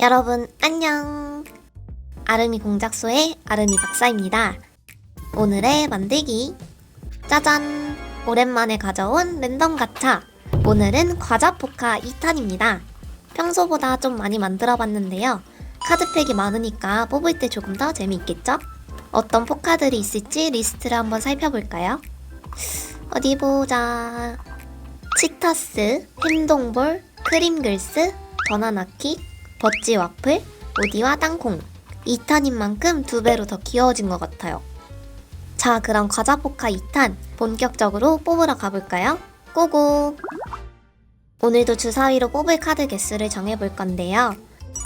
여러분 안녕. 아름이 공작소의 아름이 박사입니다. 오늘의 만들기 짜잔! 오랜만에 가져온 랜덤 가차. 오늘은 과자 포카 2탄입니다. 평소보다 좀 많이 만들어 봤는데요. 카드팩이 많으니까 뽑을 때 조금 더 재미있겠죠? 어떤 포카들이 있을지 리스트를 한번 살펴볼까요? 어디 보자. 치타스, 햄동볼, 크림글스, 버나나킥, 버찌 와플, 오디와 땅콩. 2탄인 만큼 두 배로 더 귀여워진 것 같아요. 자, 그럼 과자 포카 2탄 본격적으로 뽑으러 가볼까요? 고고! 오늘도 주사위로 뽑을 카드 개수를 정해볼 건데요.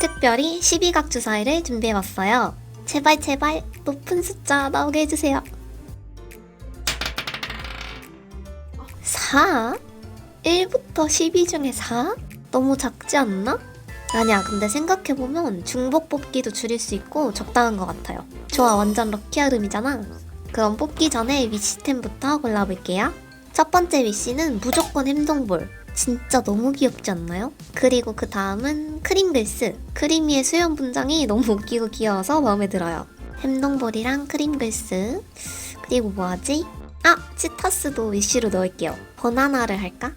특별히 12각 주사위를 준비해봤어요. 제발 제발 높은 숫자 나오게 해주세요. 4? 1부터 12 중에 4? 너무 작지 않나? 아니야, 근데 생각해보면 중복 뽑기도 줄일 수 있고 적당한 것 같아요. 좋아, 완전 럭키 아름이잖아. 그럼 뽑기 전에 위시템부터 골라볼게요. 첫 번째 위시는 무조건 햄동볼. 진짜 너무 귀엽지 않나요? 그리고 그 다음은 크림글스. 크리미의 수염 분장이 너무 웃기고 귀여워서 마음에 들어요. 햄동볼이랑 크림글스. 그리고 뭐하지? 아! 치타스도 위시로 넣을게요. 버나나를 할까?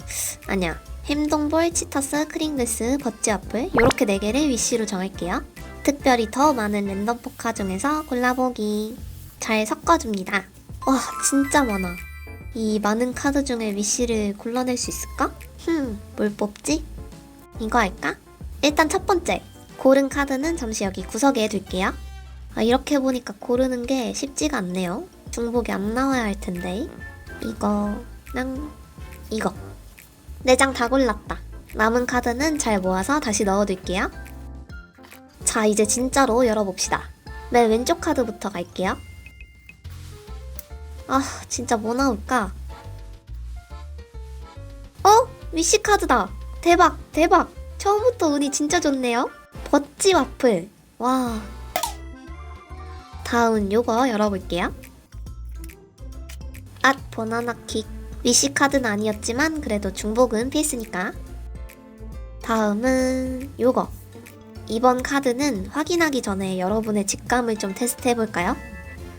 아니야. 햄동볼, 치타스, 크링글스, 버찌 어플 이렇게 4개를 위시로 정할게요. 특별히 더 많은 랜덤 포카 중에서 골라보기. 잘 섞어줍니다. 와 진짜 많아. 이 많은 카드 중에 위시를 골라낼 수 있을까? 흠, 뭘 뽑지? 이거 할까? 일단 첫 번째. 고른 카드는 잠시 여기 구석에 둘게요. 아, 이렇게 보니까 고르는 게 쉽지가 않네요. 중복이 안 나와야 할 텐데. 이거랑 이거. 네장다 골랐다. 남은 카드는 잘 모아서 다시 넣어둘게요. 자, 이제 진짜로 열어봅시다. 맨 왼쪽 카드부터 갈게요. 아, 진짜 뭐 나올까? 어? 위시 카드다. 대박, 대박. 처음부터 운이 진짜 좋네요. 버찌 와플. 와. 다음은 요거 열어볼게요. 앗, 버나나 킥. 위시 카드는 아니었지만 그래도 중복은 피했으니까. 다음은 요거. 이번 카드는 확인하기 전에 여러분의 직감을 좀 테스트해볼까요?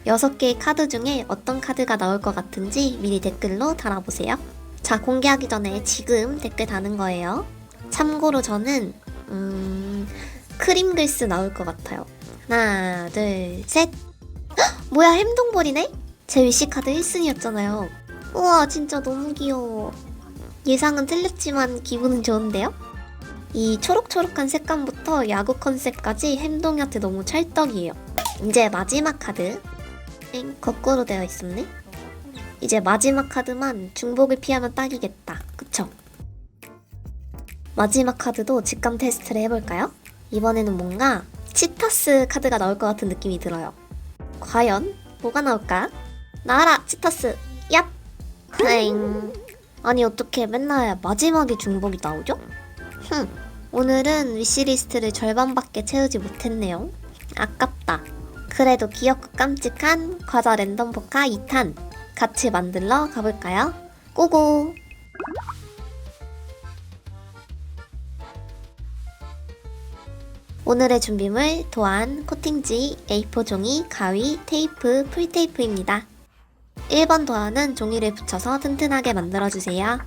6개의 카드 중에 어떤 카드가 나올 것 같은지 미리 댓글로 달아보세요. 자, 공개하기 전에 지금 댓글 다는 거예요. 참고로 저는, 음, 크림 글스 나올 것 같아요. 하나, 둘, 셋. 헉, 뭐야, 햄동볼이네? 제 위시카드 1순위였잖아요. 우와, 진짜 너무 귀여워. 예상은 틀렸지만 기분은 좋은데요? 이 초록초록한 색감부터 야구 컨셉까지 햄동이 한테 너무 찰떡이에요. 이제 마지막 카드. 엥, 거꾸로 되어 있었네? 이제 마지막 카드만 중복을 피하면 딱이겠다. 그쵸? 마지막 카드도 직감 테스트를 해볼까요? 이번에는 뭔가 치타스 카드가 나올 것 같은 느낌이 들어요. 과연 뭐가 나올까? 나와라 치타스! 얍! 엥. 아니 어떻게 맨날 마지막에 중복이 나오죠? 흠. 오늘은 위시리스트를 절반밖에 채우지 못했네요. 아깝다. 그래도 귀엽고 깜찍한 과자 랜덤 포카 2탄 같이 만들러 가볼까요? 고고! 오늘의 준비물 도안, 코팅지, A4 종이, 가위, 테이프, 풀테이프입니다. 1번 도안은 종이를 붙여서 튼튼하게 만들어주세요.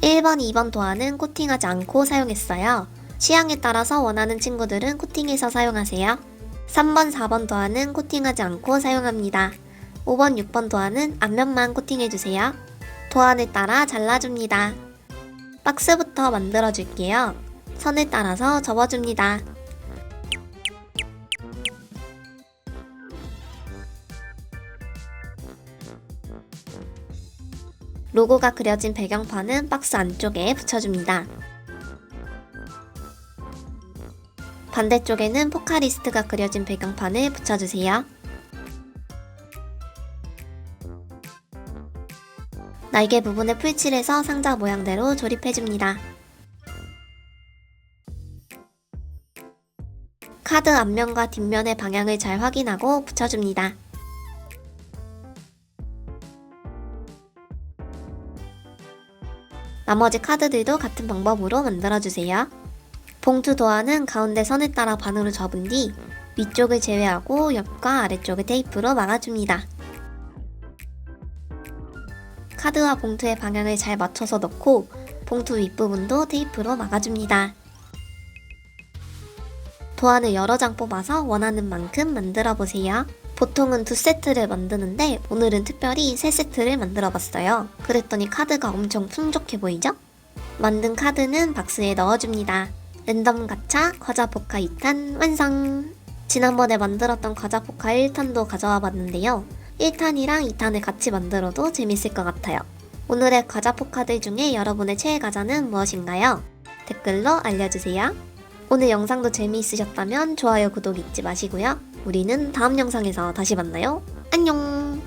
1번, 2번 도안은 코팅하지 않고 사용했어요. 취향에 따라서 원하는 친구들은 코팅해서 사용하세요. 3번, 4번 도안은 코팅하지 않고 사용합니다. 5번, 6번 도안은 앞면만 코팅해주세요. 도안에 따라 잘라줍니다. 박스부터 만들어줄게요. 선을 따라서 접어줍니다. 로고가 그려진 배경판은 박스 안쪽에 붙여줍니다. 반대쪽에는 포카리스트가 그려진 배경판을 붙여주세요. 날개 부분에 풀칠해서 상자 모양대로 조립해줍니다. 카드 앞면과 뒷면의 방향을 잘 확인하고 붙여줍니다. 나머지 카드들도 같은 방법으로 만들어주세요. 봉투 도안은 가운데 선을 따라 반으로 접은 뒤 위쪽을 제외하고 옆과 아래쪽을 테이프로 막아줍니다. 카드와 봉투의 방향을 잘 맞춰서 넣고 봉투 윗부분도 테이프로 막아줍니다. 도안을 여러 장 뽑아서 원하는 만큼 만들어 보세요. 보통은 두 세트를 만드는데 오늘은 특별히 세 세트를 만들어 봤어요. 그랬더니 카드가 엄청 풍족해 보이죠? 만든 카드는 박스에 넣어줍니다. 랜덤 가차 과자 포카 2탄 완성! 지난번에 만들었던 과자 포카 1탄도 가져와 봤는데요. 1탄이랑 2탄을 같이 만들어도 재밌을 것 같아요. 오늘의 과자 포카들 중에 여러분의 최애 과자는 무엇인가요? 댓글로 알려주세요. 오늘 영상도 재미있으셨다면 좋아요, 구독 잊지 마시고요. 우리는 다음 영상에서 다시 만나요. 안녕!